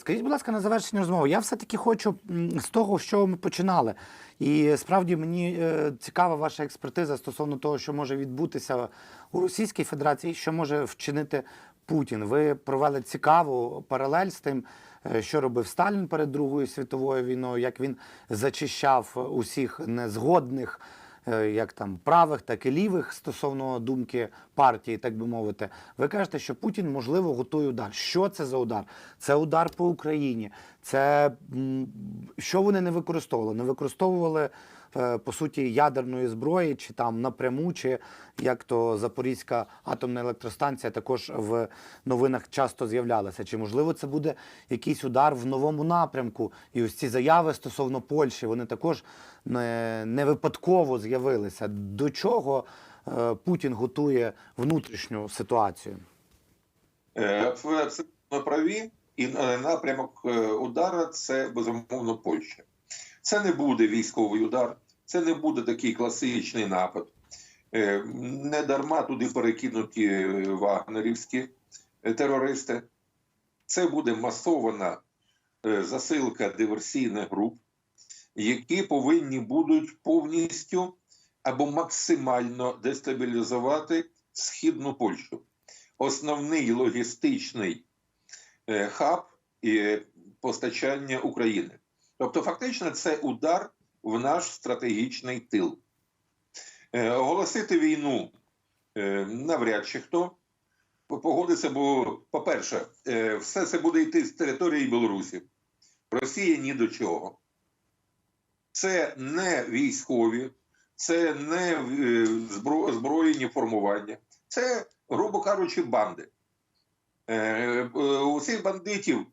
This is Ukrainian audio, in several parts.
Скажіть, будь ласка, на завершення розмови. Я все-таки хочу з того, чого ми починали. І справді мені е, цікава ваша експертиза стосовно того, що може відбутися у Російській Федерації, що може вчинити Путін. Ви провели цікаву паралель з тим, е, що робив Сталін перед Другою світовою війною, як він зачищав усіх незгодних. Е, Як там правих, так і лівих стосовно думки партії, так би мовити, ви кажете, що Путін можливо готує удар. Що це за удар? Це удар по Україні. Це що вони не використовували? Не використовували по суті ядерної зброї, чи там напряму, чи як то Запорізька атомна електростанція також в новинах часто з'являлася. Чи можливо це буде якийсь удар в новому напрямку? І ось ці заяви стосовно Польщі вони також не, випадково з'явилися. До чого е, Путін готує внутрішню ситуацію? Е, Ви абсолютно праві, і е, напрямок е, удара це безумовно Польща. Це не буде військовий удар, це не буде такий класичний напад. Е, Не дарма туди перекинуті е, вагнерівські е, терористи. Це буде масована засилка диверсійних груп, які повинні будуть повністю або максимально дестабілізувати східну Польщу основний логістичний хаб і постачання України. Тобто, фактично, це удар в наш стратегічний тил. Е, Оголосити війну е, навряд чи хто погодиться, бо, по-перше, е, все це буде йти з території Білорусі. Росія ні до чого. Це не військові, це не е, збро- збройні формування. Це, грубо кажучи, банди. Е, е, У цих бандитів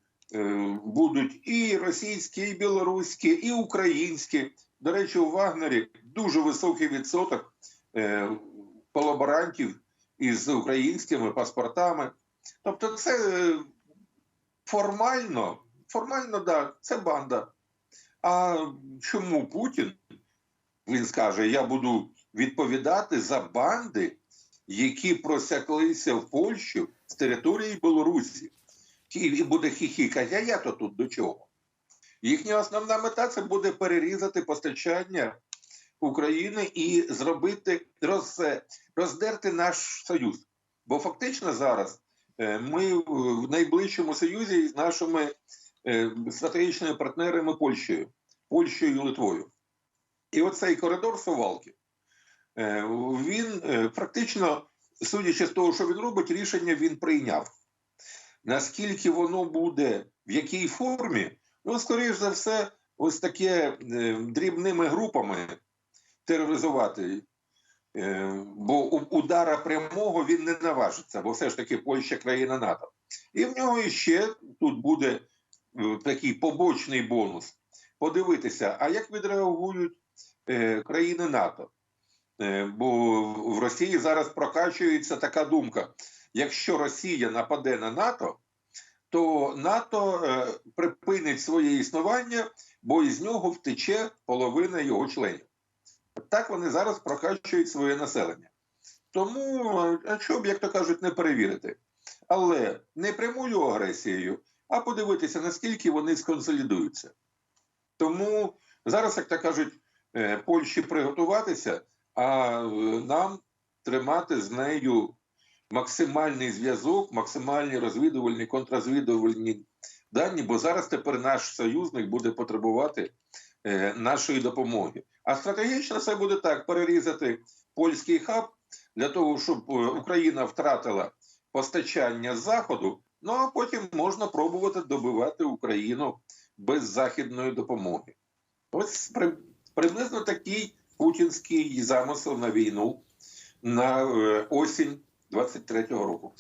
будуть і російські, і білоруські, і українські. До речі, у Вагнері дуже високий відсоток е, колаборантів із українськими паспортами. Тобто, це е, формально, формально, да, це банда. А чому Путін? Він скаже: я буду відповідати за банди, які просяклися в Польщу з території Білорусі. І буде хіхікати, а я то тут до чого? Їхня основна мета це буде перерізати постачання України і зробити роз, роздерти наш союз. Бо фактично зараз е, ми в найближчому союзі з нашими е, стратегічними партнерами Польщею, Польщею і Литвою. І оцей коридор Сувалки, е, він практично, судячи з того, що він робить, рішення він прийняв. Наскільки воно буде, в якій формі, ну, скоріш за все, ось таке е, дрібними групами тероризувати. Е, бо удара прямого він не наважиться, бо все ж таки Польща країна НАТО. І в нього ще тут буде е, такий побочний бонус. Подивитися, а як відреагують країни НАТО? Бо в Росії зараз прокачується така думка: якщо Росія нападе на НАТО, то НАТО е, припинить своє існування, бо із нього втече половина його членів. Так вони зараз прокачують своє населення. Тому, е, а що б, як то кажуть, не перевірити. Але не прямою агресією, а подивитися, наскільки вони сконсолідуються. Тому зараз, як то кажуть, е, Польщі приготуватися, а нам тримати з нею максимальний зв'язок, максимальні розвідувальні, контррозвідувальні дані, бо зараз тепер наш союзник буде потребувати е, нашої допомоги. А стратегічно це буде так: перерізати польський хаб для того, щоб е, Україна втратила постачання заходу. Ну а потім можна пробувати добивати Україну без західної допомоги. Ось при, приблизно такий путінський замисел на війну на е, осінь 23-го року.